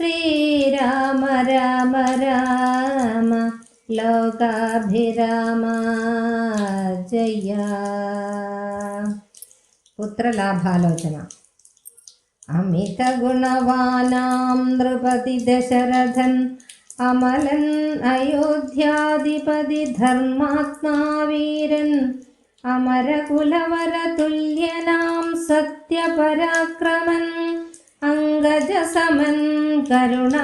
श्रीराम राम रामराम लोकाभिरामाजया पुत्रलाभालोचना। अमितगुणवानां द्रुपति दशरथन् अमलन् अयोध्याधिपति धर्मात्मा वीरन्। अमरकुलवरतुल्यनां सत्यपराक्रमन्। അങ്കജസമൻ കരുണാരത്നാകരൻ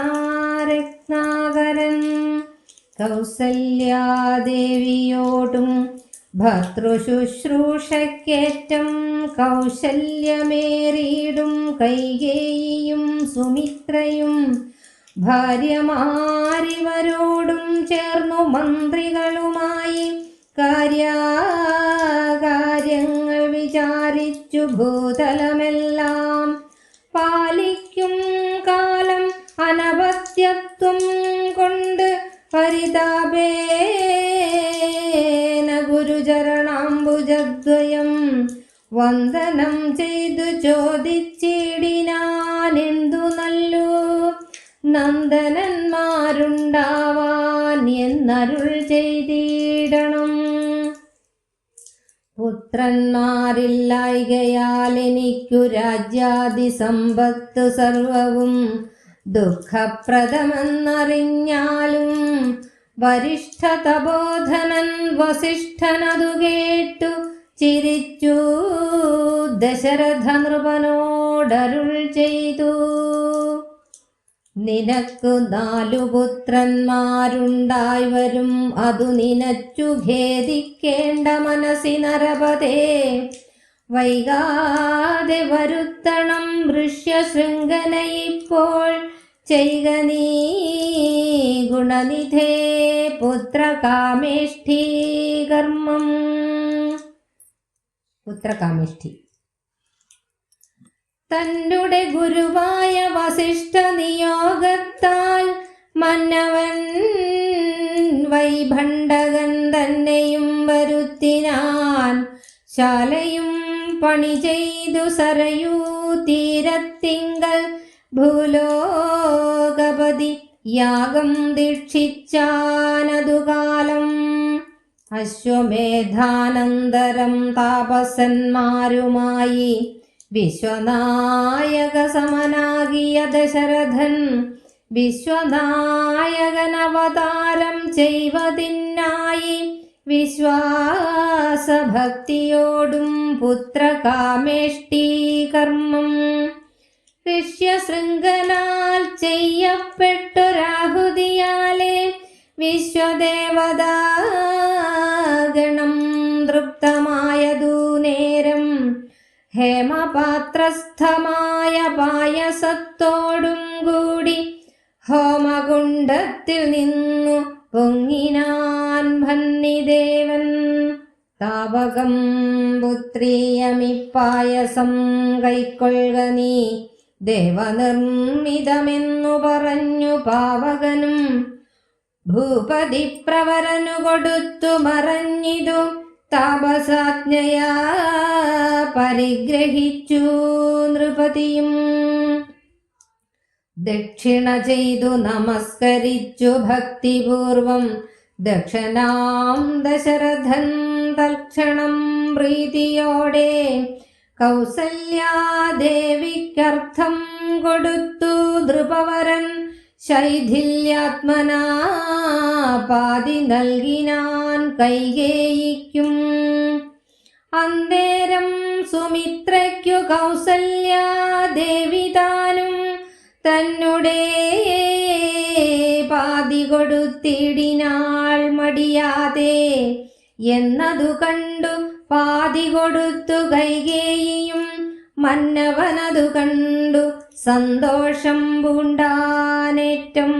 കൗസല്യാദേവിയോടും ഭർത്തൃശുശ്രൂഷക്കേറ്റം കൗശല്യമേറിയിടും കൈകേയിയും സുമിത്രയും ഭാര്യമാരിവരോടും ചേർന്നു മന്ത്രികളുമായി കാര്യങ്ങൾ വിചാരിച്ചു ഭൂതലമെല്ലാം പാലിക്കും കാലം അനപത്യത്വം കൊണ്ട് പരിതാപേന ഗുരുചരണാംബുജദ്വയം വന്ദനം ചെയ്തു ചോദിച്ചിടിനാനെന്തു നല്ലു? നന്ദനന്മാരുണ്ടാവാൻ എന്നരുൾ ചെയ്തിടണം. പുത്രന്മാരില്ലായികയാൽ എനിക്കു രാജ്യാദി സമ്പത്ത് സർവവും ദുഃഖപ്രദമെന്നറിഞ്ഞാലും വരിഷ്ഠതബോധനൻ വസിഷ്ഠനതു കേട്ടു ചിരിച്ചു. ദശരഥ നൃപനോടരുൾ ചെയ്തു. നിനക്കു നാലു പുത്രന്മാരുണ്ടായി വരും. അതു നിനച്ചു ഖേദിക്കേണ്ട മനസ്സിനരപതേ വൈകാതെ വരുത്തണം ഋഷ്യശൃംഖന ഇപ്പോൾ. ചെയ്ക നീ ഗുണനിധേ പുത്രകാമേഷ്ഠീകർമ്മം പുത്രകാമേഷ്ഠി തന്നുടെ ഗുരുവായ വസിഷ്ഠ നിയോഗത്താൽ മന്നവൻ വൈഭണ്ഡകൻ തന്നെയും വരുത്തിനാൻ ശാലയും പണി ചെയ്തു സരയൂ തീരത്തിങ്കൽ ഭൂലോകപതി യാഗം ദീക്ഷിച്ചാനതുകാലം. അശ്വമേധാനന്തരം താപസന്മാരുമായി വിശ്വനായക സമനാകിയ ദശരഥൻ വിശ്വനായകനവതാരം ചെയ്വതിനായി വിശ്വാസഭക്തിയോടും പുത്രകാമേഷ്ടി കർമ്മം ചെയ്യപ്പെട്ടു ചെയ്യപ്പെട്ടൊരാഹുതിയാലെ വിശ്വദേവതാഗണം ഹേമപാത്രസ്ഥമായ പായസത്തോടും കൂടി ഹോമകുണ്ടത്തിൽ നിന്നു പൊങ്ങിനാൻ ഭന്നിദേവൻ. താപകം പുത്രീയമിപ്പായസം കൈക്കൊള്ളുക നീ. ദേവനിർമ്മിതമെന്നു പറഞ്ഞു പാവകനും ഭൂപതി പ്രവരനു കൊടുത്തു മറഞ്ഞിതു. താപസാജ്ഞയാ പരിഗ്രഹിച്ചു നൃപതിയും. ദക്ഷിണ ചെയ്തു നമസ്കരിച്ചു ഭക്തിപൂർവം. ദക്ഷനാം ദശരഥൻ തൽക്ഷണം പ്രീതിയോടെ കൗസല്യാദേവിക്കർത്ഥം കൊടുത്തു നൃപവരൻ. ശൈഥില്യാത്മനാ പാതി നൽകിനാൻ കൈകേയിക്കും. അന്തേരം സുമിത്രയ്ക്കു കൗസല്യാദേവി താനും തന്നുടേ പാതി കൊടുത്തിടിനാൾ മടിയാതെ എന്നതു കണ്ടു പാതി കൊടുത്തു കൈകേയിയും മന്നവനതു കണ്ടു സന്തോഷം പൂണ്ടാനേറ്റം.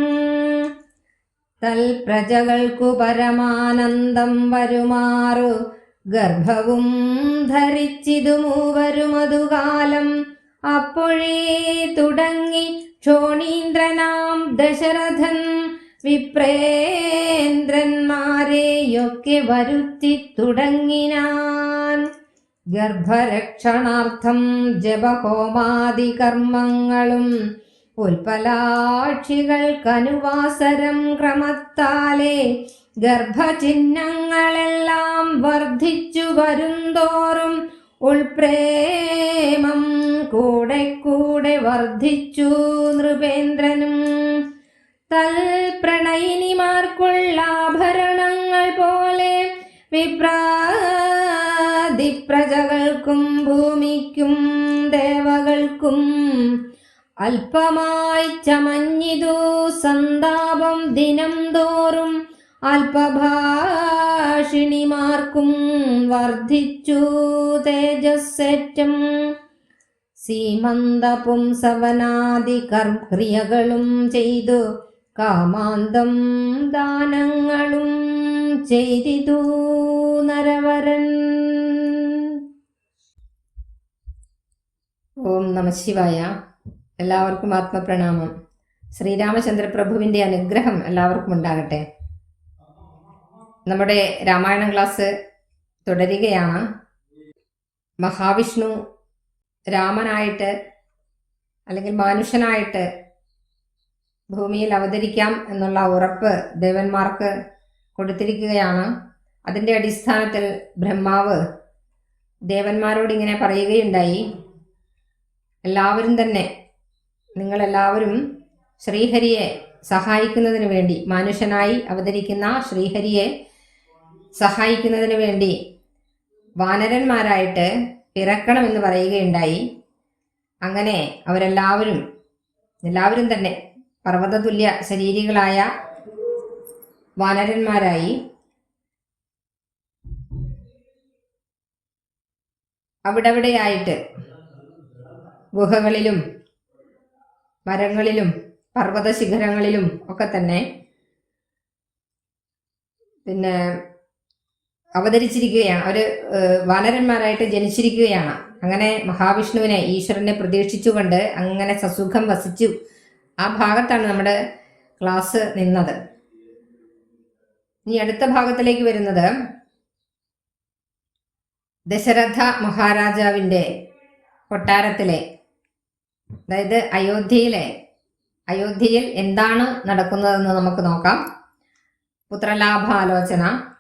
തൽപ്രജകൾക്കു പരമാനന്ദം വരുമാറു. ഗർഭവും ധരിച്ചിതു മൂവരുമതുകാലം അപ്പോഴേ തുടങ്ങി ക്ഷോണീന്ദ്രനാം ദശരഥൻ. വിപ്രേന്ദ്രന്മാരെയൊക്കെ വരുത്തി തുടങ്ങിനാൻ ഗർഭരക്ഷണാർത്ഥം ജപഹോമാദികർമ്മങ്ങളും ഉൽപ്പലാക്ഷികൾക്കനുവാസരം ക്രമത്താലെ ഗർഭചിഹ്നങ്ങളെല്ലാം വർദ്ധിച്ചു വരുന്തോറും ഉൾപ്രേമം കൂടെ കൂടെ വർദ്ധിച്ചു. നൃപേന്ദ്രനും തൽപ്രണയിനിമാർക്കുള്ള ആഭരണങ്ങൾ പോലെ വിപ്രാതിപ്രജകൾക്കും ഭൂമിക്കും ദേവകൾക്കും അല്പമായി ചമഞ്ഞിതു സന്താപം ദിനം തോറും അല്പഭാഷിണിമാർക്കും വർദ്ധിച്ചു തേജസ്സേറ്റം. സീമന്തപും സവനാദി കർക്രിയകളും ചെയ്തു കാമാന്തം ദാനങ്ങളും ചെയ്തിതു നരവരൻ. ഓം നമശിവായ എല്ലാവർക്കും ആത്മപ്രണാമം. ശ്രീരാമചന്ദ്രപ്രഭുവിന്റെ അനുഗ്രഹം എല്ലാവർക്കും ഉണ്ടാകട്ടെ. നമ്മുടെ രാമായണ ക്ലാസ് തുടരുകയാണ്. മഹാവിഷ്ണു രാമനായിട്ട് അല്ലെങ്കിൽ മനുഷ്യനായിട്ട് ഭൂമിയിൽ അവതരിക്കാം എന്നുള്ള ഉറപ്പ് ദേവന്മാർക്ക് കൊടുത്തിരിക്കുകയാണ്. അതിന്റെ അടിസ്ഥാനത്തിൽ ബ്രഹ്മാവ് ദേവന്മാരോട് ഇങ്ങനെ പറയുകയുണ്ടായി. എല്ലാവരും തന്നെ നിങ്ങളെല്ലാവരും ശ്രീഹരിയെ സഹായിക്കുന്നതിന് വേണ്ടി മനുഷ്യനായി അവതരിക്കുന്ന ശ്രീഹരിയെ സഹായിക്കുന്നതിന് വേണ്ടി വാനരന്മാരായിട്ട് പിറക്കണമെന്ന് പറയുകയുണ്ടായി. അങ്ങനെ അവരെല്ലാവരും എല്ലാവരും തന്നെ പർവതതുല്യ ശരീരികളായ വാനരന്മാരായി അവിടവിടെയായിട്ട് ഗുഹകളിലും മരങ്ങളിലും പർവത ശിഖരങ്ങളിലും ഒക്കെ തന്നെ പിന്നെ അവതരിച്ചിരിക്കുകയാണ്. അവർ വാനരന്മാരായിട്ട് ജനിച്ചിരിക്കുകയാണ്. അങ്ങനെ മഹാവിഷ്ണുവിനെ ഈശ്വരനെ പ്രതീക്ഷിച്ചുകൊണ്ട് അങ്ങനെ സസുഖം വസിച്ചു ആ ഭാഗത്താണ് നമ്മുടെ ക്ലാസ് നിന്നത്. ഇനി അടുത്ത ഭാഗത്തിലേക്ക് വരുന്നത് ദശരഥ മഹാരാജാവിന്റെ കൊട്ടാരത്തിലെ അതായത് അയോധ്യയിലെ അയോധ്യയിൽ എന്താണ് നടക്കുന്നതെന്ന് നമുക്ക് നോക്കാം. പുത്രലാഭാലോചന.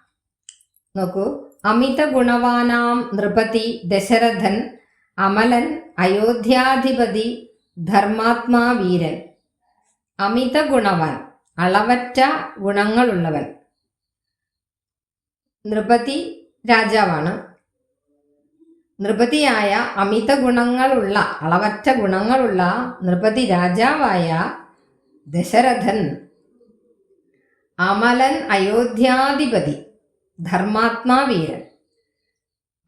നോക്കൂ. അമിത ഗുണവാനാം നൃപതി ദശരഥൻ അമലൻ അയോധ്യാധിപതി ധർമാത്മാ വീരൻ. അമിത ഗുണവാൻ അളവറ്റ ഗുണങ്ങളുള്ളവൻ. നൃപതി രാജാവാണ്. നൃപതിയായ അമിത ഗുണങ്ങളുള്ള അളവറ്റ ഗുണങ്ങളുള്ള നൃപതി രാജാവായ ദശരഥൻ അമലൻ അയോധ്യാധിപതി ധർമാത്മാവീരൻ.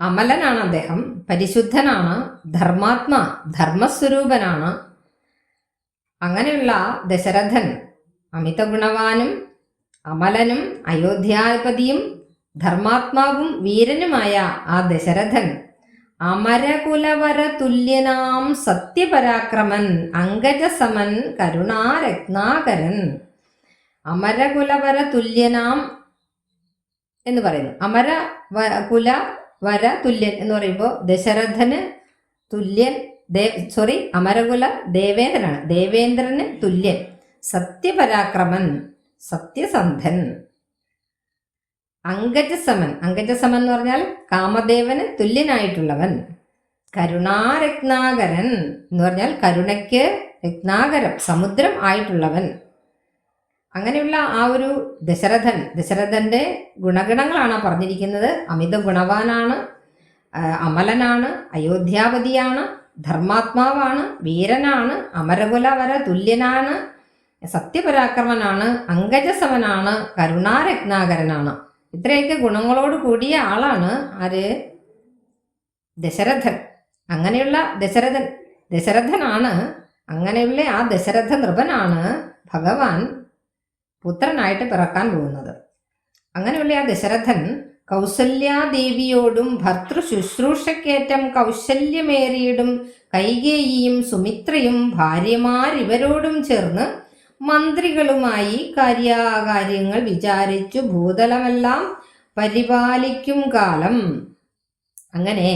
അമലനാണ് അദ്ദേഹം പരിശുദ്ധനാണ് ധർമാത്മാ ധർമ്മസ്വരൂപനാണ്. അങ്ങനെയുള്ള ദശരഥൻ അമിത ഗുണവാനും അമലനും അയോധ്യാധിപതിയും ധർമാത്മാവും വീരനുമായ ആ ദശരഥൻ അമരകുലവര തുല്യനാം സത്യപരാക്രമൻ അങ്കജസമൻ കരുണാരത്നാകരൻ. അമരകുലവര തുല്യനാം എന്ന് പറയുന്നു. അമര കുല വര തുല്യൻ എന്ന് പറയുമ്പോൾ ദശരഥന് തുല്യൻ സോറി അമരകുല ദേവേന്ദ്രനാണ്. ദേവേന്ദ്രന് തുല്യൻ സത്യപരാക്രമൻ സത്യസന്ധൻ. അങ്കജസമൻ അങ്കജസമൻ എന്ന് പറഞ്ഞാൽ കാമദേവന് തുല്യനായിട്ടുള്ളവൻ. കരുണാരത്നാകരൻ എന്ന് പറഞ്ഞാൽ കരുണയ്ക്ക് രത്നാകരം സമുദ്രം ആയിട്ടുള്ളവൻ. അങ്ങനെയുള്ള ആ ഒരു ദശരഥൻ ദശരഥന്റെ ഗുണഗണങ്ങളാണ് പറഞ്ഞിരിക്കുന്നത്. അമിത ഗുണവാനാണ് അമലനാണ് അയോധ്യാപതിയാണ് ധർമാത്മാവാണ് വീരനാണ് അമരകുലവര തുല്യനാണ് സത്യപരാക്രമനാണ് അങ്കജസമനാണ് കരുണാരത്നാകരനാണ്. ഇത്രയൊക്കെ ഗുണങ്ങളോട് കൂടിയ ആളാണ് ആര്? ദശരഥൻ. അങ്ങനെയുള്ള ദശരഥൻ ദശരഥനാണ്. അങ്ങനെയുള്ള ആ ദശരഥ നൃപനാണ് ഭഗവാൻ പുത്രനായിട്ട് പിറക്കാൻ പോകുന്നത്. അങ്ങനെയുള്ള ആ ദശരഥൻ കൗസല്യാദേവിയോടും ഭർത്തൃ ശുശ്രൂഷക്കേറ്റം കൗശല്യമേറിയിടും കൈകേയിയും സുമിത്രയും ഭാര്യമാരിവരോടും ചേർന്ന് മന്ത്രികളുമായി കാര്യാകാര്യങ്ങൾ വിചാരിച്ചു ഭൂതലമെല്ലാം പരിപാലിക്കും കാലം. അങ്ങനെ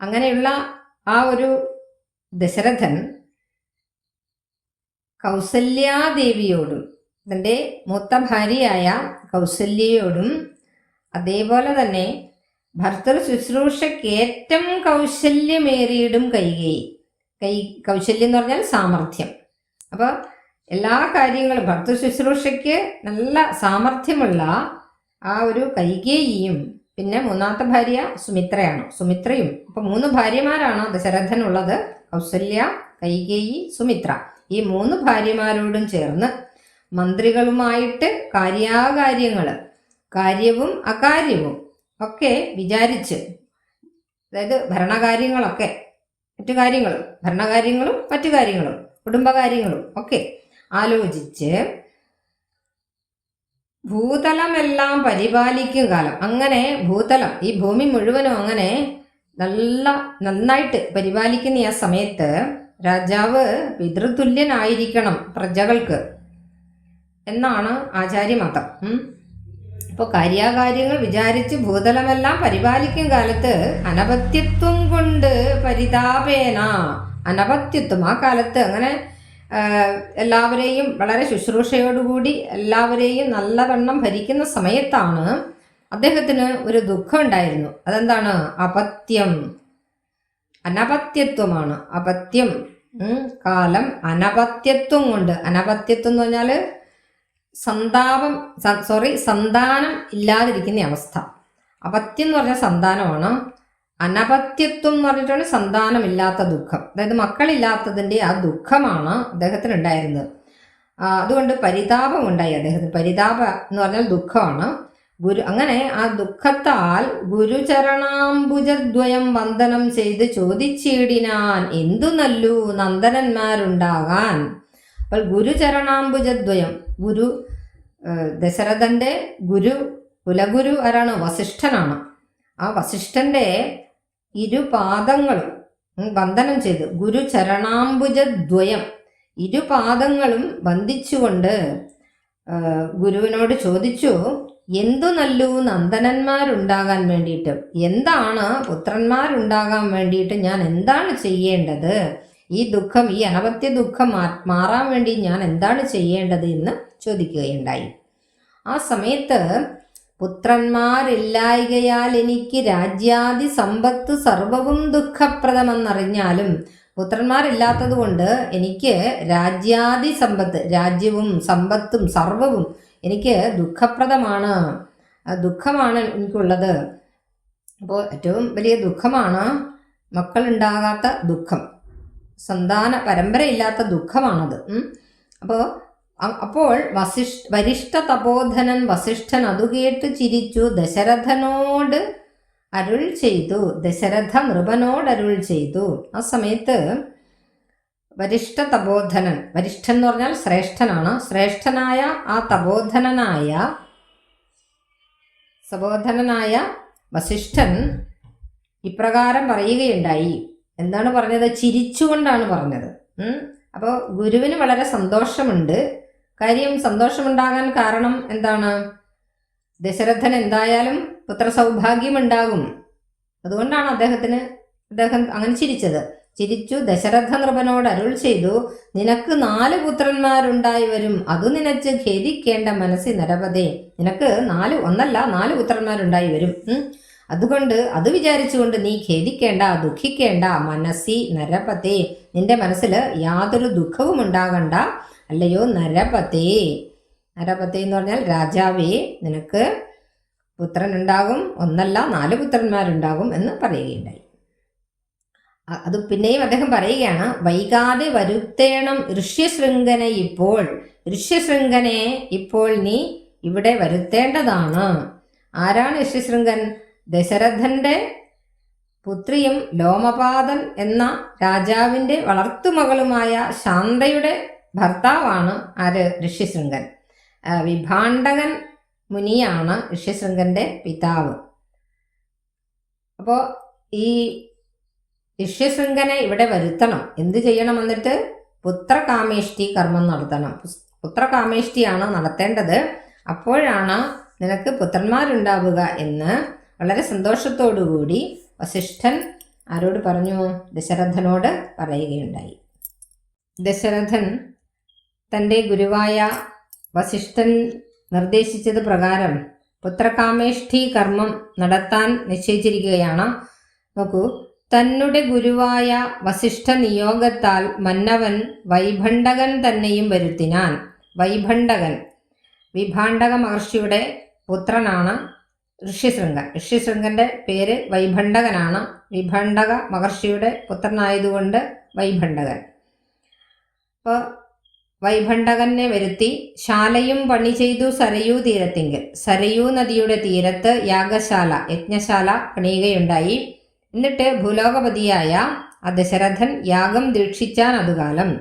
അങ്ങനെയുള്ള ആ ഒരു ദശരഥൻ കൗസല്യാദേവിയോടും തന്റെ മൂത്ത ഭാര്യയായ കൗസല്യയോടും അതേപോലെ തന്നെ ഭർത്തൃ ശുശ്രൂഷക്കേറ്റം കൗശല്യമേറിയിടും കൈകേ കൈ കൗശല്യം എന്ന് പറഞ്ഞാൽ സാമർഥ്യം. അപ്പോൾ എല്ലാ കാര്യങ്ങളും ഭക്ത ശുശ്രൂഷയ്ക്ക് നല്ല സാമർഥ്യമുള്ള ആ ഒരു കൈകേയിയും പിന്നെ മൂന്നാമത്തെ ഭാര്യ സുമിത്രയാണ് സുമിത്രയും. അപ്പോൾ മൂന്ന് ഭാര്യമാരാണ് ദശരഥനുള്ളത് കൗസല്യ കൈകേയി സുമിത്ര. ഈ മൂന്ന് ഭാര്യമാരോടും ചേർന്ന് മന്ത്രികളുമായിട്ട് കാര്യാകാര്യങ്ങൾ കാര്യവും അകാര്യവും ഒക്കെ വിചാരിച്ച് അതായത് ഭരണകാര്യങ്ങളൊക്കെ മറ്റു കാര്യങ്ങളും ഭരണകാര്യങ്ങളും മറ്റു കാര്യങ്ങളും കുടുംബകാര്യങ്ങളും ഒക്കെ ആലോചിച്ച് ഭൂതലമെല്ലാം പരിപാലിക്കും കാലം. അങ്ങനെ ഭൂതലം ഈ ഭൂമി മുഴുവനും അങ്ങനെ നല്ല നന്നായിട്ട് പരിപാലിക്കുന്ന ആ സമയത്ത് രാജാവ് പിതൃതുല്യനായിരിക്കണം പ്രജകൾക്ക് എന്നാണ് ആചാര്യമതം. ഇപ്പോൾ കാര്യാകാര്യങ്ങൾ വിചാരിച്ച് ഭൂതലമെല്ലാം പരിപാലിക്കും കാലത്ത് അനപത്യത്വം കൊണ്ട് പരിതാപേന അനപത്യത്വം ആ കാലത്ത് അങ്ങനെ എല്ലാവരെയും വളരെ ശുശ്രൂഷയോടുകൂടി എല്ലാവരെയും നല്ലവണ്ണം ഭരിക്കുന്ന സമയത്താണ് അദ്ദേഹത്തിന് ഒരു ദുഃഖം ഉണ്ടായിരുന്നു. അതെന്താണ്? അപത്യം. അനപത്യത്വമാണ്. അപത്യം കാലം അനപത്യത്വം കൊണ്ട്. അനപത്യത്വം എന്ന് പറഞ്ഞാൽ സന്താപം സോറി സന്താനം ഇല്ലാതിരിക്കുന്ന അവസ്ഥ. അപത്യം എന്ന് പറഞ്ഞാൽ സന്താനമാണ് അനപത്യത്വം എന്ന് പറഞ്ഞിട്ടാണ് സന്താനമില്ലാത്ത ദുഃഖം. അതായത് മക്കളില്ലാത്തതിന്റെ ആ ദുഃഖമാണ് അദ്ദേഹത്തിന് ഉണ്ടായിരുന്നത് അതുകൊണ്ട് പരിതാപം ഉണ്ടായി അദ്ദേഹത്തിന്. പരിതാപ എന്ന് പറഞ്ഞാൽ ദുഃഖമാണ്. ഗുരു അങ്ങനെ ആ ദുഃഖത്താൽ ഗുരുചരണാംബുജദ്വയം വന്ദനം ചെയ്ത് ചോദിച്ചിടിനാൻ എന്തു നല്ലു നന്ദനന്മാരുണ്ടാകാൻ. അപ്പോൾ ഗുരുചരണാംബുജദ്വയം ഗുരു ദശരഥന്റെ ഗുരു കുലഗുരു ആരാണ്? വസിഷ്ഠനാണ്. ആ വസിഷ്ഠന്റെ ഇരുപാദങ്ങളും ബന്ധനം ചെയ്തു ഗുരു ചരണാംബുജദ്വയം ഇരുപാദങ്ങളും ബന്ധിച്ചുകൊണ്ട് ഗുരുവിനോട് ചോദിച്ചു എന്തു നല്ലു നന്ദനന്മാരുണ്ടാകാൻ വേണ്ടിയിട്ട്? എന്താണ് പുത്രന്മാരുണ്ടാകാൻ വേണ്ടിയിട്ട് ഞാൻ എന്താണ് ചെയ്യേണ്ടത്? ഈ ദുഃഖം ഈ അനവത്യ ദുഃഖം മാറാൻ വേണ്ടി ഞാൻ എന്താണ് ചെയ്യേണ്ടത്? എന്ന് ചോദിക്കുകയുണ്ടായി. ആ സമയത്ത് പുത്രന്മാരില്ലായികയാൽ എനിക്ക് രാജ്യാദി സമ്പത്ത് സർവവും ദുഃഖപ്രദമെന്നറിഞ്ഞാലും പുത്രന്മാരില്ലാത്തത് കൊണ്ട് എനിക്ക് രാജ്യാദി സമ്പത്ത് രാജ്യവും സമ്പത്തും സർവവും എനിക്ക് ദുഃഖപ്രദമാണ്. ദുഃഖമാണ് എനിക്കുള്ളത്. അപ്പോൾ ഏറ്റവും വലിയ ദുഃഖമാണ് മക്കളുണ്ടാകാത്ത ദുഃഖം. സന്താന പരമ്പരയില്ലാത്ത ദുഃഖമാണത്. അപ്പോൾ അപ്പോൾ വസിഷ് വരിഷ്ഠ തപോധനൻ വസിഷ്ഠൻ അതു കേട്ട് ചിരിച്ചു ദശരഥനോട് അരുൾ ചെയ്തു ദശരഥ നൃപനോട് അരുൾ ചെയ്തു. ആ സമയത്ത് വരിഷ്ഠ തപോധനൻ വരിഷ്ഠൻ എന്ന് പറഞ്ഞാൽ ശ്രേഷ്ഠനാണ് ശ്രേഷ്ഠനായ ആ തപോധനനായ സബോധനനായ വസിഷ്ഠൻ ഇപ്രകാരം പറയുകയുണ്ടായി. എന്താണ് പറഞ്ഞത്? ചിരിച്ചുകൊണ്ടാണ് പറഞ്ഞത്. അപ്പോൾ ഗുരുവിന് വളരെ സന്തോഷമുണ്ട്. കാര്യം സന്തോഷമുണ്ടാകാൻ കാരണം എന്താണ്? ദശരഥൻ എന്തായാലും പുത്രസൗഭാഗ്യമുണ്ടാകും. അതുകൊണ്ടാണ് അദ്ദേഹത്തിന് അദ്ദേഹം അങ്ങനെ ചിരിച്ചത്. ചിരിച്ചു ദശരഥ നൃപനോട് അരുൾ ചെയ്തു നിനക്ക് നാല് പുത്രന്മാരുണ്ടായി വരും. അതു നിനച്ച് ഖേദിക്കേണ്ട മനസ്സി നരപതേ. നിനക്ക് നാല് ഒന്നല്ല നാല് പുത്രന്മാരുണ്ടായി വരും. അതുകൊണ്ട് അത് വിചാരിച്ചുകൊണ്ട് നീ ഖേദിക്കേണ്ട ദുഃഖിക്കേണ്ട മനസ്സി നരപതേ. നിന്റെ മനസ്സിൽ യാതൊരു ദുഃഖവും ഉണ്ടാകണ്ട അല്ലയോ നരപതി. നരപതി എന്ന് പറഞ്ഞാൽ രാജാവേ നിനക്ക് പുത്രനുണ്ടാകും. ഒന്നല്ല നാല് പുത്രന്മാരുണ്ടാകും എന്ന് പറയുകയുണ്ടായി. അത് പിന്നെയും അദ്ദേഹം പറയുകയാണ് വൈകാതെ വരുത്തേണം ഋഷ്യശൃംഖന ഇപ്പോൾ. ഋഷ്യശൃംഖനെ ഇപ്പോൾ നീ ഇവിടെ വരുത്തേണ്ടതാണ്. ആരാണ് ഋഷ്യശൃംഖൻ ദശരഥന്റെ പുത്രിയും ലോമപാതൻ എന്ന രാജാവിന്റെ വളർത്തുമകളുമായ ശാന്തയുടെ ഭർത്താവാണ് ആര്? ഋഷ്യശൃംഗൻ. വിഭാണ്ഡകൻ മുനിയാണ് ഋഷ്യശൃംഗന്റെ പിതാവ്. അപ്പോൾ ഈ ഋഷ്യശൃംഗനെ ഇവിടെ വരുത്തണം. എന്ത് ചെയ്യണം എന്നിട്ട്? പുത്രകാമേഷ്ടി കർമ്മം നടത്തണം. പുത്രകാമേഷ്ടിയാണ് നടത്തേണ്ടത്. അപ്പോഴാണ് നിനക്ക് പുത്രന്മാരുണ്ടാവുക എന്ന് വളരെ സന്തോഷത്തോടുകൂടി വസിഷ്ഠൻ ആരോട് പറഞ്ഞു? ദശരഥനോട് പറയുകയുണ്ടായി. ദശരഥൻ തന്റെ ഗുരുവായ വസിഷ്ഠൻ നിർദ്ദേശിച്ചത് പ്രകാരം പുത്രകാമേഷ്ഠി കർമ്മം നടത്താൻ നിശ്ചയിച്ചിരിക്കുകയാണ്. നോക്കൂ തന്നുടെ ഗുരുവായ വസിഷ്ഠ നിയോഗത്താൽ മന്നവൻ വൈഭണ്ഡകൻ തന്നെയും വരുത്തിനാൻ. വൈഭണ്ഡകൻ വിഭാണ്ഡക മഹർഷിയുടെ പുത്രനാണ് ഋഷ്യശൃംഗൻ. ഋഷ്യശൃംഗന്റെ പേര് വൈഭണ്ഡകനാണ്. വിഭണ്ഡക മഹർഷിയുടെ പുത്രനായതുകൊണ്ട് വൈഭണ്ഡകൻ. അപ്പോൾ വൈഭണ്ഡകനെ വരുത്തി ശാലയും പണി ചെയ്തു സരയൂ തീരത്തിങ്കിൽ. സരയൂ നദിയുടെ തീരത്ത് യാഗശാല യജ്ഞശാല പണിയുകയുണ്ടായി. എന്നിട്ട് ഭൂലോകപതിയായ ആ ദശരഥൻ യാഗം ദീക്ഷിച്ചാൻ അതുകാലം.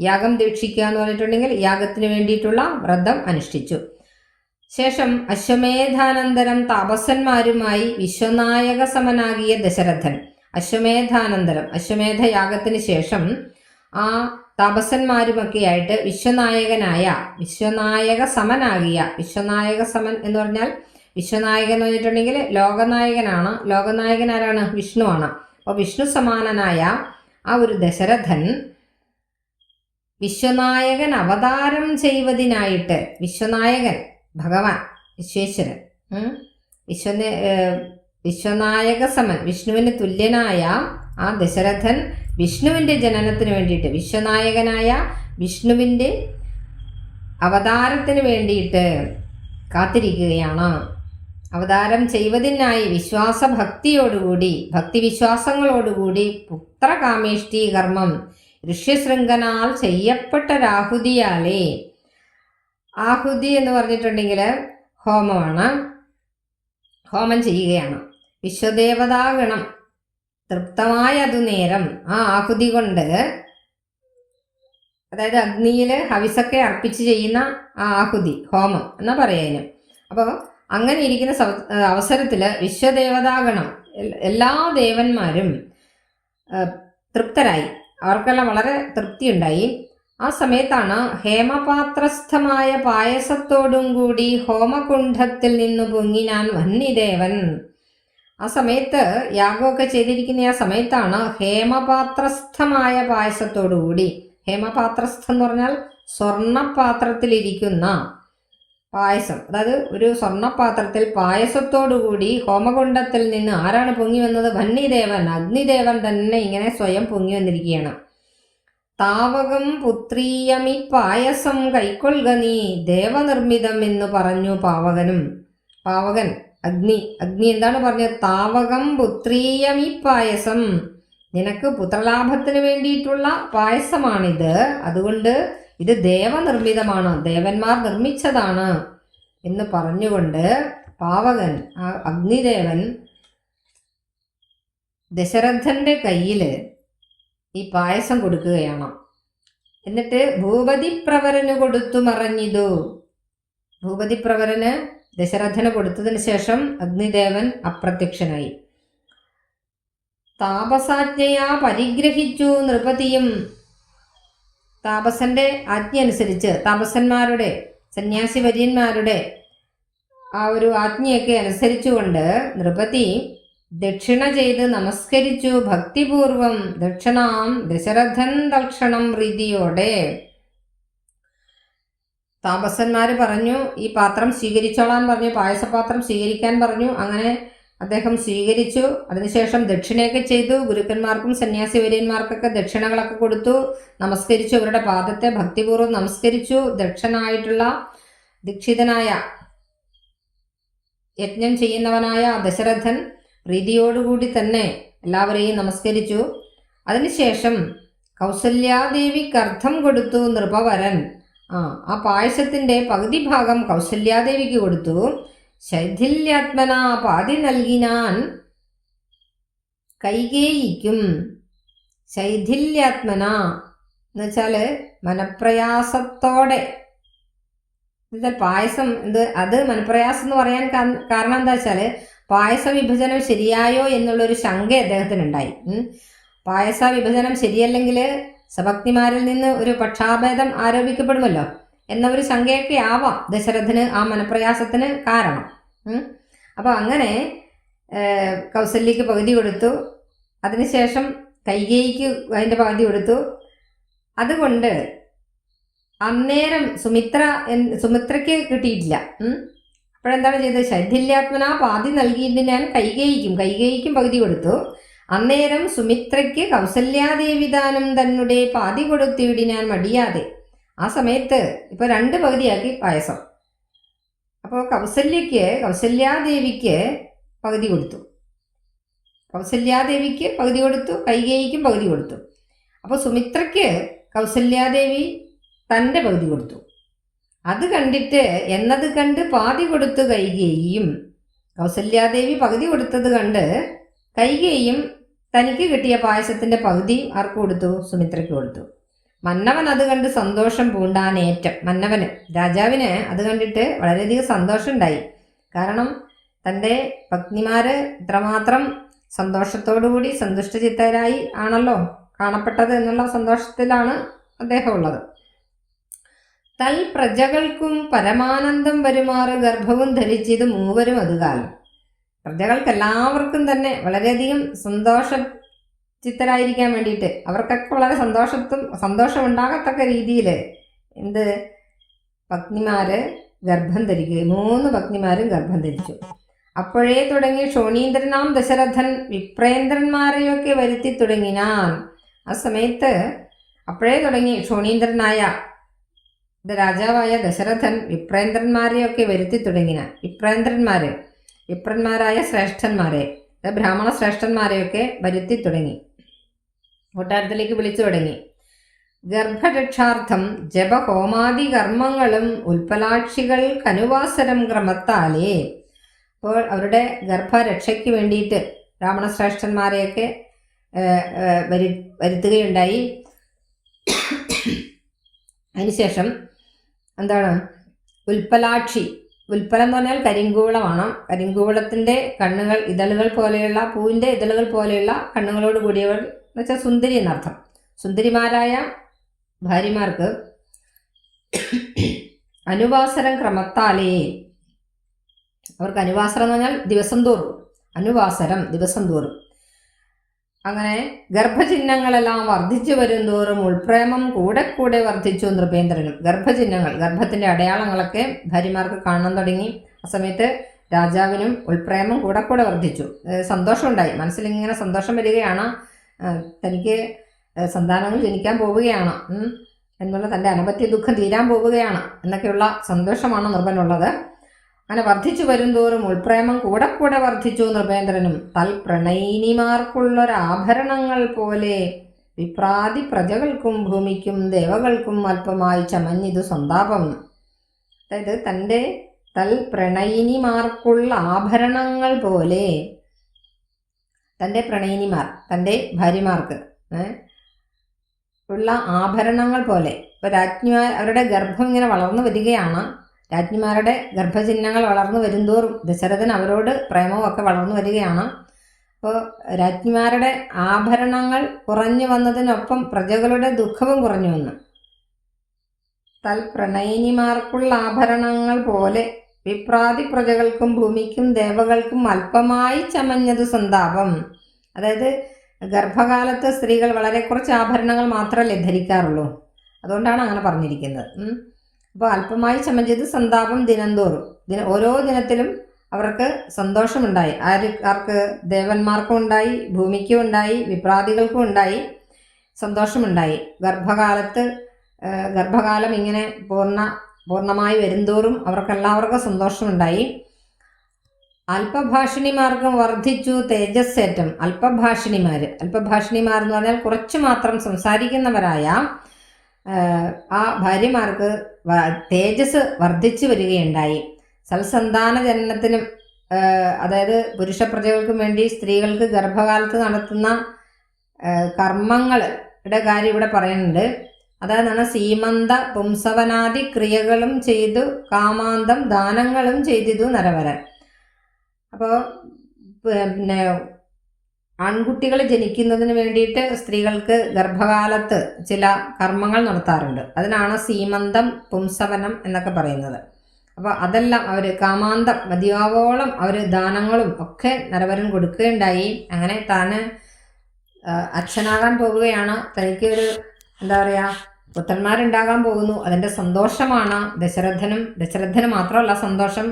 യാഗം ദീക്ഷിക്കുക എന്ന് പറഞ്ഞിട്ടുണ്ടെങ്കിൽ യാഗത്തിന് വേണ്ടിയിട്ടുള്ള വ്രതം അനുഷ്ഠിച്ചു. ശേഷം അശ്വമേധാനന്തരം താപസന്മാരുമായി വിശ്വനായക സമനാകിയ ദശരഥൻ അശ്വമേധാനന്തരം അശ്വമേധ യാഗത്തിന് ശേഷം ആ താപസന്മാരുമൊക്കെയായിട്ട് വിശ്വനായകനായ വിശ്വനായക സമനാകിയ വിശ്വനായക സമൻ എന്ന് പറഞ്ഞാൽ വിശ്വനായകൻ എന്ന് പറഞ്ഞിട്ടുണ്ടെങ്കിൽ ലോകനായകനാണ്. ലോകനായകൻ ആരാണ് വിഷ്ണുവാണ് അപ്പോൾ വിഷ്ണു സമാനനായ ആ ഒരു ദശരഥൻ വിശ്വനായകൻ അവതാരം ചെയ്വതിനായിട്ട് വിശ്വനായകൻ ഭഗവാൻ വിശ്വേശ്വരൻ വിശ്വന വിശ്വനായക സമൻ വിഷ്ണുവിന് തുല്യനായ ആ ദശരഥൻ വിഷ്ണുവിന്റെ ജനനത്തിന് വേണ്ടിയിട്ട് വിശ്വനായകനായ വിഷ്ണുവിന്റെ അവതാരത്തിന് വേണ്ടിയിട്ട് കാത്തിരിക്കുകയാണ്. അവതാരം ചെയ്വതിനായി വിശ്വാസഭക്തിയോടുകൂടി ഭക്തിവിശ്വാസങ്ങളോടുകൂടി പുത്രകാമേഷ്ടി കർമ്മം ഋഷ്യശൃംഖനാൽ ചെയ്യപ്പെട്ട രാഹുതിയാലേ. ആഹുതി എന്ന് പറഞ്ഞിട്ടുണ്ടെങ്കിൽ ഹോമമാണ്. ഹോമം ചെയ്യുകയാണ്. വിശ്വദേവതാഗണം തൃപ്തമായ അതു നേരം ആ ആഹുതി കൊണ്ട് അതായത് അഗ്നിയിൽ ഹവിസൊക്കെ അർപ്പിച്ച് ചെയ്യുന്ന ആ ആഹുതി ഹോമം എന്നാ പറയാനും അപ്പോൾ അങ്ങനെ ഇരിക്കുന്ന അവസരത്തിൽ വിശ്വദേവതാഗണം എല്ലാ ദേവന്മാരും തൃപ്തരായി. അവർക്കെല്ലാം വളരെ തൃപ്തിയുണ്ടായി. ആ സമയത്താണ് ഹേമപാത്രസ്ഥമായ പായസത്തോടും കൂടി ഹോമകുണ്ഠത്തിൽ നിന്ന് പൊങ്ങിനാൻ വന്നിദേവൻ. ആ സമയത്ത് യാഗമൊക്കെ ചെയ്തിരിക്കുന്ന ആ സമയത്താണ് ഹേമപാത്രസ്ഥമായ പായസത്തോടുകൂടി. ഹേമപാത്രസ്ഥം എന്ന് പറഞ്ഞാൽ സ്വർണപാത്രത്തിലിരിക്കുന്ന പായസം. അതായത് ഒരു സ്വർണപാത്രത്തിൽ പായസത്തോടുകൂടി ഹോമകുണ്ടത്തിൽ നിന്ന് ആരാണ് പൊങ്ങി വന്നത്? വന്നിദേവൻ അഗ്നിദേവൻ തന്നെ ഇങ്ങനെ സ്വയം പൊങ്ങി വന്നിരിക്കുകയാണ്. താവകം പുത്രീയമി പായസം കൈക്കൊള്ളുക നീ. ദേവനിർമ്മിതം എന്ന് പറഞ്ഞു പാവകനും. പാവകൻ. അഗ്നി. അഗ്നി എന്താണ് പറഞ്ഞത്? താവകം പുത്രീയമി പായസം. നിനക്ക് പുത്രലാഭത്തിന് വേണ്ടിയിട്ടുള്ള പായസമാണിത്. അതുകൊണ്ട് ഇത് ദേവനിർമ്മിതമാണ്. ദേവന്മാർ നിർമ്മിച്ചതാണ് എന്ന് പറഞ്ഞുകൊണ്ട് പാവകൻ ആ അഗ്നിദേവൻ ദശരഥന്റെ കയ്യിൽ ഈ പായസം കൊടുക്കുകയാണ്. എന്നിട്ട് ഭൂപതിപ്രവരന് കൊടുത്തു മറഞ്ഞിതു. ഭൂപതിപ്രവരന് ദശരഥന് കൊടുത്തതിന് ശേഷം അഗ്നിദേവൻ അപ്രത്യക്ഷനായി. താപസാജ്ഞയാ പരിഗ്രഹിച്ചു നൃപതിയും. താപസന്റെ ആജ്ഞ അനുസരിച്ച് താപസന്മാരുടെ സന്യാസി വര്യന്മാരുടെ ആ ഒരു ആജ്ഞയൊക്കെ അനുസരിച്ചുകൊണ്ട് നൃപതി ദക്ഷിണ ചെയ്ത് നമസ്കരിച്ചു ഭക്തിപൂർവം ദക്ഷിണാം ദശരഥൻ ദക്ഷണം പ്രീതിയോടെ. താപസന്മാർ പറഞ്ഞു ഈ പാത്രം സ്വീകരിച്ചോളാൻ പറഞ്ഞു പായസപാത്രം സ്വീകരിക്കാൻ പറഞ്ഞു. അങ്ങനെ അദ്ദേഹം സ്വീകരിച്ചു. അതിനുശേഷം ദക്ഷിണയൊക്കെ ചെയ്തു. ഗുരുക്കന്മാർക്കും സന്യാസി വര്യന്മാർക്കൊക്കെ ദക്ഷിണകളൊക്കെ കൊടുത്തു. നമസ്കരിച്ചു. അവരുടെ പാദത്തെ ഭക്തിപൂർവം നമസ്കരിച്ചു. ദക്ഷനായിട്ടുള്ള ദീക്ഷിതനായ യജ്ഞം ചെയ്യുന്നവനായ ദശരഥൻ പ്രീതിയോടുകൂടി തന്നെ എല്ലാവരെയും നമസ്കരിച്ചു. അതിനുശേഷം കൗസല്യാദേവിക്കർത്ഥം കൊടുത്തു നൃപവരൻ. ആ ആ പായസത്തിന്റെ പകുതി ഭാഗം കൗസല്യാദേവിക്ക് കൊടുത്തു. ശൈഥില്യാത്മന പാതി നൽകിനാൻ കൈകേയിക്കും. ശൈഥില്യാത്മന എന്ന് വെച്ചാൽ മനപ്രയാസത്തോടെ. എന്നുവെച്ചാൽ പായസം എന്ത് അത് മനപ്രയാസം എന്ന് പറയാൻ കാരണം എന്താ വെച്ചാൽ പായസ വിഭജനം ശരിയായോ എന്നുള്ളൊരു ശങ്ക അദ്ദേഹത്തിനുണ്ടായി. പായസ വിഭജനം ശരിയല്ലെങ്കിൽ സഭക്തിമാരിൽ നിന്ന് ഒരു പക്ഷാഭേദം ആരോപിക്കപ്പെടുമല്ലോ എന്ന ഒരു ശങ്കയൊക്കെ ആവാം ദശരഥന് ആ മനപ്രയാസത്തിന് കാരണം. അപ്പോൾ അങ്ങനെ കൗസല്യക്ക് പകുതി കൊടുത്തു. അതിനുശേഷം കൈകേയിക്ക് അതിന്റെ പകുതി കൊടുത്തു. അതുകൊണ്ട് അന്നേരം സുമിത്ര സുമിത്രയ്ക്ക് കിട്ടിയിട്ടില്ല. അപ്പോഴെന്താണ് ചെയ്തത്? ശൈഥില്യാത്മന പാതി നൽകിയിട്ട് ഞാൻ കൈകേയിക്കും കൈകേയിക്കും പകുതി കൊടുത്തു. അന്നേരം സുമിത്രയ്ക്ക് കൗസല്യാദേവിദാനം തന്നെ പാതി കൊടുത്തിവിടിനാൻ മടിയാതെ. ആ സമയത്ത് ഇപ്പൊ രണ്ട് പകുതിയാക്കി പായസം. അപ്പോൾ കൗസല്യക്ക് കൗസല്യാദേവിക്ക് പകുതി കൊടുത്തു. കൗസല്യാദേവിക്ക് പകുതി കൊടുത്തു കൈകേയിക്കും പകുതി കൊടുത്തു. അപ്പോൾ സുമിത്രയ്ക്ക് കൗസല്യാദേവി തന്റെ പകുതി കൊടുത്തു. അത് കണ്ടിട്ട് എന്നത് കണ്ട് പാതി കൊടുത്തു കൈകേയിയും കൗസല്യാദേവി പകുതി കൊടുത്തത് കണ്ട് കൈകേയും തനിക്ക് കിട്ടിയ പായസത്തിന്റെ പകുതി ആർക്ക് കൊടുത്തു? സുമിത്രയ്ക്ക് കൊടുത്തു. മന്നവൻ അത് കണ്ട് സന്തോഷം പൂണ്ടാനേറ്റം മന്നവന് രാജാവിന് അത് കണ്ടിട്ട് വളരെയധികം സന്തോഷം ഉണ്ടായി കാരണം തന്റെ പത്നിമാര് ഇത്രമാത്രം സന്തോഷത്തോടുകൂടി സന്തുഷ്ടചിത്തരായി ആണല്ലോ കാണപ്പെട്ടത് എന്നുള്ള സന്തോഷത്തിലാണ് അദ്ദേഹം ഉള്ളത്. തൽ പ്രജകൾക്കും പരമാനന്ദം വരുമാറ് ഗർഭവും ധരിച്ചത് മൂവരും അതുകാലം പ്രജകൾക്ക് എല്ലാവർക്കും തന്നെ വളരെയധികം സന്തോഷ ചിത്തരായിരിക്കാൻ വേണ്ടിയിട്ട് അവർക്കൊക്കെ വളരെ സന്തോഷത്തും സന്തോഷം ഉണ്ടാകത്തക്ക രീതിയിൽ എന്ത്? പത്നിമാര് ഗർഭം ധരിക്കുക മൂന്ന് പത്നിമാരും ഗർഭം ധരിച്ചു. അപ്പോഴേ തുടങ്ങി ക്ഷോണീന്ദ്രനാം ദശരഥൻ വിപ്രേന്ദ്രന്മാരെയൊക്കെ വരുത്തി തുടങ്ങിനാൻ ആ സമയത്ത് അപ്പോഴേ തുടങ്ങി ക്ഷോണീന്ദ്രനായ ഇത് രാജാവായ ദശരഥൻ വിപ്രേന്ദ്രന്മാരെയൊക്കെ വരുത്തി തുടങ്ങിനാൻ വിപ്രേന്ദ്രന്മാര് വിപ്രന്മാരായ ശ്രേഷ്ഠന്മാരെ ബ്രാഹ്മണ ശ്രേഷ്ഠന്മാരെയൊക്കെ വരുത്തി തുടങ്ങി. കൊട്ടാരത്തിലേക്ക് വിളിച്ചു തുടങ്ങി. ഗർഭരക്ഷാർത്ഥം ജപഹോമാദി കർമ്മങ്ങളും ഉൽപ്പലാക്ഷികൾക്കനുവാസരം ക്രമത്താലേ. അപ്പോൾ അവരുടെ ഗർഭരക്ഷയ്ക്ക് വേണ്ടിയിട്ട് ബ്രാഹ്മണ ശ്രേഷ്ഠന്മാരെയൊക്കെ ഏഹ്, ഏഹ്, വരു വരുത്തുകയുണ്ടായി. അതിനുശേഷം എന്താണ്? ഉൽപ്പലാക്ഷി ഉൽപ്പലം എന്ന് പറഞ്ഞാൽ കരിങ്കൂളമാണ്. കരിങ്കൂളത്തിന്റെ കണ്ണുകൾ ഇതളുകൾ പോലെയുള്ള പൂവിന്റെ ഇതളുകൾ പോലെയുള്ള കണ്ണുകളോട് കൂടിയവൾ എന്ന് വെച്ചാൽ സുന്ദരി എന്നർത്ഥം. സുന്ദരിമാരായ ഭാര്യമാർക്ക് അനുവാസരം ക്രമത്താലേ. അവർക്ക് അനുവാസരം എന്ന് പറഞ്ഞാൽ ദിവസം തോറും. അനുവാസരം ദിവസം തോറും. അങ്ങനെ ഗർഭചിഹ്നങ്ങളെല്ലാം വർദ്ധിച്ചു വരും തോറും ഉൾപ്രേമം കൂടെ കൂടെ വർദ്ധിച്ചു നൃപേന്ദ്രനും ഗർഭചിഹ്നങ്ങൾ ഗർഭത്തിന്റെ അടയാളങ്ങളൊക്കെ ഭാര്യമാർക്ക് കാണാൻ തുടങ്ങി. ആ സമയത്ത് രാജാവിനും ഉൾപ്രേമം കൂടെ കൂടെ വർദ്ധിച്ചു. സന്തോഷമുണ്ടായി. മനസ്സിലിങ്ങനെ സന്തോഷം വരികയാണ്. തനിക്ക് സന്താനങ്ങൾ ജനിക്കാൻ പോവുകയാണ്. എന്നുള്ള തന്റെ അനപത്യ ദുഃഖം തീരാൻ പോവുകയാണ്. എന്നൊക്കെയുള്ള സന്തോഷമാണ് നൃപനുള്ളത്. അങ്ങനെ വർദ്ധിച്ചു വരുംതോറും ഉൾപ്രേമം കൂടെ കൂടെ വർദ്ധിച്ചു നൃപേന്ദ്രനും. തൽ പ്രണയിനിമാർക്കുള്ളൊരാഭരണങ്ങൾ പോലെ വിപ്രാതി പ്രജകൾക്കും ഭൂമിക്കും ദേവകൾക്കും അല്പമായി ചമഞ്ഞിതു സന്താപം. അതായത് തന്റെ തൽ പ്രണയിനിമാർക്കുള്ള ആഭരണങ്ങൾ പോലെ തന്റെ പ്രണയിനിമാർ തന്റെ ഭാര്യമാർക്ക് ഉള്ള ആഭരണങ്ങൾ പോലെ. ഇപ്പോൾ രാജ്ഞിമാർ അവരുടെ ഗർഭം ഇങ്ങനെ വളർന്നു വരികയാണ്. രാജ്ഞിമാരുടെ ഗർഭചിഹ്നങ്ങൾ വളർന്നു വരുന്തോറും ദശരഥൻ അവരോട് പ്രേമവും ഒക്കെ വളർന്നു വരികയാണ്. അപ്പോൾ രാജ്ഞിമാരുടെ ആഭരണങ്ങൾ കുറഞ്ഞു വന്നതിനൊപ്പം പ്രജകളുടെ ദുഃഖവും കുറഞ്ഞു വന്നു. തൽപ്രണയിനിമാർക്കുള്ള ആഭരണങ്ങൾ പോലെ വിപ്രാതി പ്രജകൾക്കും ഭൂമിക്കും ദേവകൾക്കും അല്പമായി ചമഞ്ഞതു സന്താപം. അതായത് ഗർഭകാലത്ത് സ്ത്രീകൾ വളരെ കുറച്ച് ആഭരണങ്ങൾ മാത്രമല്ലേ ധരിക്കാറുള്ളൂ. അതുകൊണ്ടാണ് അങ്ങനെ പറഞ്ഞിരിക്കുന്നത്. അപ്പോൾ അല്പമായി ചമഞ്ഞത് സന്താപം ദിനംതോറും. ദിന ഓരോ ദിനത്തിലും അവർക്ക് സന്തോഷമുണ്ടായി. ആര് ആർക്ക് ദേവന്മാർക്കും ഉണ്ടായി ഭൂമിക്കും ഉണ്ടായി വിപ്രാദികൾക്കും ഉണ്ടായി സന്തോഷമുണ്ടായി. ഗർഭകാലത്ത് ഗർഭകാലം ഇങ്ങനെ പൂർണ പൂർണമായി വരുംതോറും അവർക്കെല്ലാവർക്കും സന്തോഷമുണ്ടായി. അല്പഭാഷിണിമാർക്കും വർദ്ധിച്ചു തേജസ്സേറ്റം. അല്പഭാഷിണിമാർ അല്പഭാഷിണിമാർ എന്ന് പറഞ്ഞാൽ കുറച്ച് മാത്രം സംസാരിക്കുന്നവരായ ആ, ഭാര്യമാർക്ക് തേജസ് വർദ്ധിച്ചു വരികയുണ്ടായി. സൽസന്താന ജനനത്തിനും അതായത് പുരുഷ പ്രജകൾക്കും വേണ്ടി സ്ത്രീകൾക്ക് ഗർഭകാലത്ത് നടത്തുന്ന കർമ്മങ്ങളുടെ കാര്യം ഇവിടെ പറയുന്നുണ്ട്. അതായത് സീമന്ത പുംസവനാദി ക്രിയകളും ചെയ്തു കാമാന്തം ദാനങ്ങളും ചെയ്തിതു നരവരൻ. അപ്പോൾ പിന്നെ ആൺകുട്ടികൾ ജനിക്കുന്നതിന് വേണ്ടിയിട്ട് സ്ത്രീകൾക്ക് ഗർഭകാലത്ത് ചില കർമ്മങ്ങൾ നടത്താറുണ്ട്. അതിനാണ് സീമന്തം പുംസവനം എന്നൊക്കെ പറയുന്നത്. അപ്പോൾ അതെല്ലാം അവർ കാമാന്തം മതിയാവോളം അവർ ദാനങ്ങളും ഒക്കെ നരവരൻ കൊടുക്കുകയുണ്ടായി. അങ്ങനെ താൻ അച്ഛനാകാൻ പോവുകയാണ്. തനിക്ക് ഒരു എന്താ പറയുക പുത്രന്മാരുണ്ടാകാൻ പോകുന്നു. അതിന്റെ സന്തോഷമാണ് ദശരഥനും ദശരഥന് മാത്രമല്ല സന്തോഷം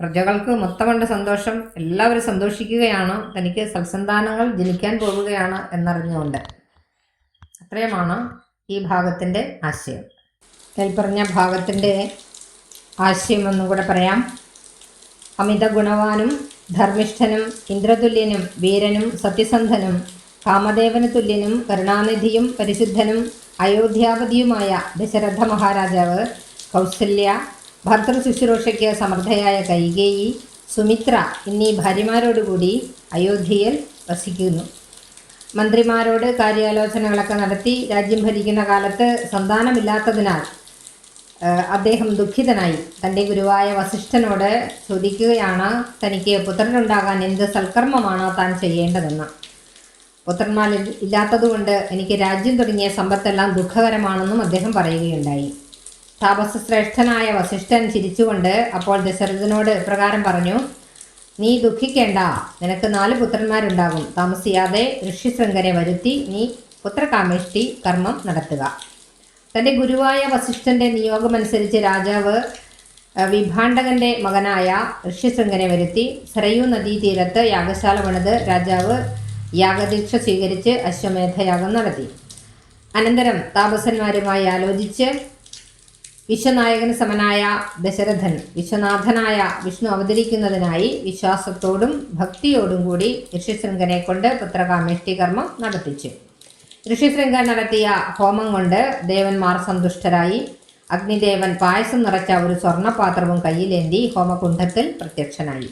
പ്രജകൾക്ക് മൊത്തമുണ്ട് സന്തോഷം എല്ലാവരും സന്തോഷിക്കുകയാണ്. തനിക്ക് സൽസന്താനങ്ങൾ ജനിക്കാൻ പോവുകയാണ് എന്നറിഞ്ഞുകൊണ്ട്. അത്രയുമാണ് ഈ ഭാഗത്തിന്റെ ആശയം. മേൽപ്പറഞ്ഞ ഭാഗത്തിന്റെ ആശയം ഒന്നും കൂടെ പറയാം. അമിത ഗുണവാനും ധർമ്മിഷ്ഠനും ഇന്ദ്രതുല്യനും വീരനും സത്യസന്ധനും കാമദേവന് തുല്യനും കരുണാനിധിയും പരിശുദ്ധനും അയോധ്യാപതിയുമായ ദശരഥ മഹാരാജാവ് കൗസല്യ ഭർത്തൃ ശുശ്രൂഷയ്ക്ക് സമർത്ഥയായ കൈകേയി സുമിത്ര എന്നീ ഭാര്യമാരോടുകൂടി അയോധ്യയിൽ വസിക്കുന്നു. മന്ത്രിമാരോട് കാര്യാലോചനകളൊക്കെ നടത്തി രാജ്യം ഭരിക്കുന്ന കാലത്ത് സന്താനമില്ലാത്തതിനാൽ അദ്ദേഹം ദുഃഖിതനായി. തന്റെ ഗുരുവായ വസിഷ്ഠനോട് ചോദിക്കുകയാണ് തനിക്ക് പുത്രനുണ്ടാകാൻ എന്ത് സൽക്കർമ്മമാണ് താൻ ചെയ്യേണ്ടതെന്ന്? പുത്രന്മാർ ഇല്ലാത്തതുകൊണ്ട് എനിക്ക് രാജ്യം തുടങ്ങിയ സമ്പത്തെല്ലാം ദുഃഖകരമാണെന്നും അദ്ദേഹം പറയുകയുണ്ടായി. താപസശ്രേഷ്ഠനായ വസിഷ്ഠൻ ചിരിച്ചുകൊണ്ട് അപ്പോൾ ദശരഥനോട് പ്രകാരം പറഞ്ഞു നീ ദുഃഖിക്കേണ്ട. നിനക്ക് നാല് പുത്രന്മാരുണ്ടാകും. താമസിയാതെ ഋഷ്യശൃംഖനെ വരുത്തി നീ പുത്രകാമേഷ്ടി കർമ്മം നടത്തുക. തന്റെ ഗുരുവായ വസിഷ്ഠന്റെ നിയോഗമനുസരിച്ച് രാജാവ് വിഭാണ്ഡകന്റെ മകനായ ഋഷ്യശൃംഖനെ വരുത്തി സരയൂ നദീതീരത്ത് യാഗശാല പണിത് രാജാവ് യാഗദീക്ഷ സ്വീകരിച്ച് അശ്വമേധയാഗം നടത്തി. അനന്തരം താപസന്മാരുമായി ആലോചിച്ച് വിശ്വനായകന് സമനായ ദശരഥൻ വിശ്വനാഥനായ വിഷ്ണു അവതരിക്കുന്നതിനായി വിശ്വാസത്തോടും ഭക്തിയോടും കൂടി ഋഷിശൃംഗനെ കൊണ്ട് പുത്രകാമേഷ്ടി കർമ്മം നടത്തിച്ചു. ഋഷിശൃംഗൻ നടത്തിയ ഹോമം കൊണ്ട് ദേവന്മാർ സന്തുഷ്ടരായി. അഗ്നിദേവൻ പായസം നിറച്ച ഒരു സ്വർണപാത്രവും കയ്യിലേന്തി ഹോമകുണ്ഠത്തിൽ പ്രത്യക്ഷനായി.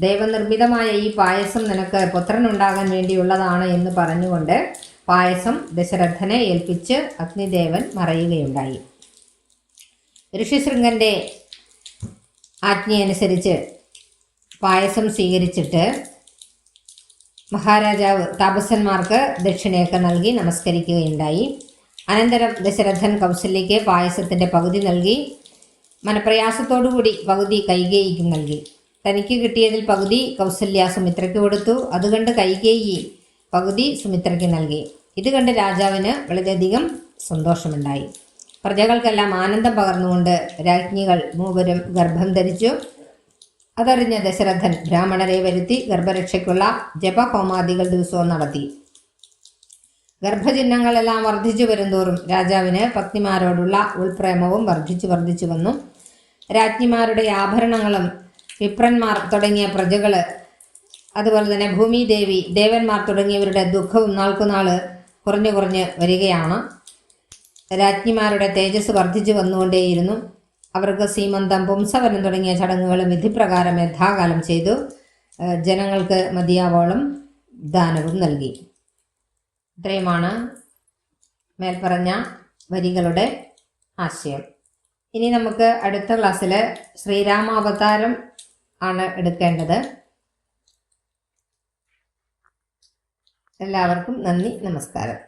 ദേവനിർമ്മിതമായ ഈ പായസം നിനക്ക് പുത്രനുണ്ടാകാൻ വേണ്ടിയുള്ളതാണ് എന്ന് പറഞ്ഞുകൊണ്ട് പായസം ദശരഥനെ ഏൽപ്പിച്ച് അഗ്നിദേവൻ മറയുകയുണ്ടായി. ഋഷിശൃംഗന്റെ ആജ്ഞയനുസരിച്ച് പായസം സ്വീകരിച്ചിട്ട് മഹാരാജാവ് താപസന്മാർക്ക് ദക്ഷിണയൊക്കെ നൽകി നമസ്കരിക്കുകയുണ്ടായി. അനന്തരം ദശരഥൻ കൗസല്യയ്ക്ക് പായസത്തിന്റെ പകുതി നൽകി മനപ്രയാസത്തോടുകൂടി പകുതി കൈകേയിക്കും നൽകി. തനിക്ക് കിട്ടിയതിൽ പകുതി കൗസല്യ സുമിത്രയ്ക്ക് കൊടുത്തു അതുകണ്ട് കൈകേയി പകുതി സുമിത്രയ്ക്ക് നൽകി. ഇത് കണ്ട് രാജാവിന് വളരെയധികം സന്തോഷമുണ്ടായി. പ്രജകൾക്കെല്ലാം ആനന്ദം പകർന്നുകൊണ്ട് രാജ്ഞികൾ മൂവരും ഗർഭം ധരിച്ചു. അതറിഞ്ഞ ദശരഥൻ ബ്രാഹ്മണരെ വരുത്തി ഗർഭരക്ഷയ്ക്കുള്ള ജപഹോമാദികൾ ദിവസവും നടത്തി. ഗർഭചിഹ്നങ്ങളെല്ലാം വർദ്ധിച്ചു വരുന്തോറും രാജാവിന് പത്നിമാരോടുള്ള ഉൾപ്രേമവും വർദ്ധിച്ചു വർദ്ധിച്ചു വന്നു. രാജ്ഞിമാരുടെ ആഭരണങ്ങളും വിപ്രന്മാർ തുടങ്ങിയ പ്രജകൾ അതുപോലെ തന്നെ ഭൂമിദേവി ദേവന്മാർ തുടങ്ങിയവരുടെ ദുഃഖവും നാൾക്കുനാൾ കുറഞ്ഞു കുറഞ്ഞ് വരികയാണ്. രാജ്ഞിമാരുടെ തേജസ് വർദ്ധിച്ചു വന്നുകൊണ്ടേയിരുന്നു. അവർക്ക് സീമന്തം പുംസവനം തുടങ്ങിയ ചടങ്ങുകളും വിധിപ്രകാരം യഥാകാലം ചെയ്തു. ജനങ്ങൾക്ക് മതിയാവോളം ദാനവും നൽകി. ഇത്രയുമാണ് മേൽപ്പറഞ്ഞ വരികളുടെ ആശയം. ഇനി നമുക്ക് അടുത്ത ക്ലാസ്സിൽ ശ്രീരാമാവതാരം ആണ് എടുക്കേണ്ടത്. എല്ലാവർക്കും നന്ദി നമസ്കാരം.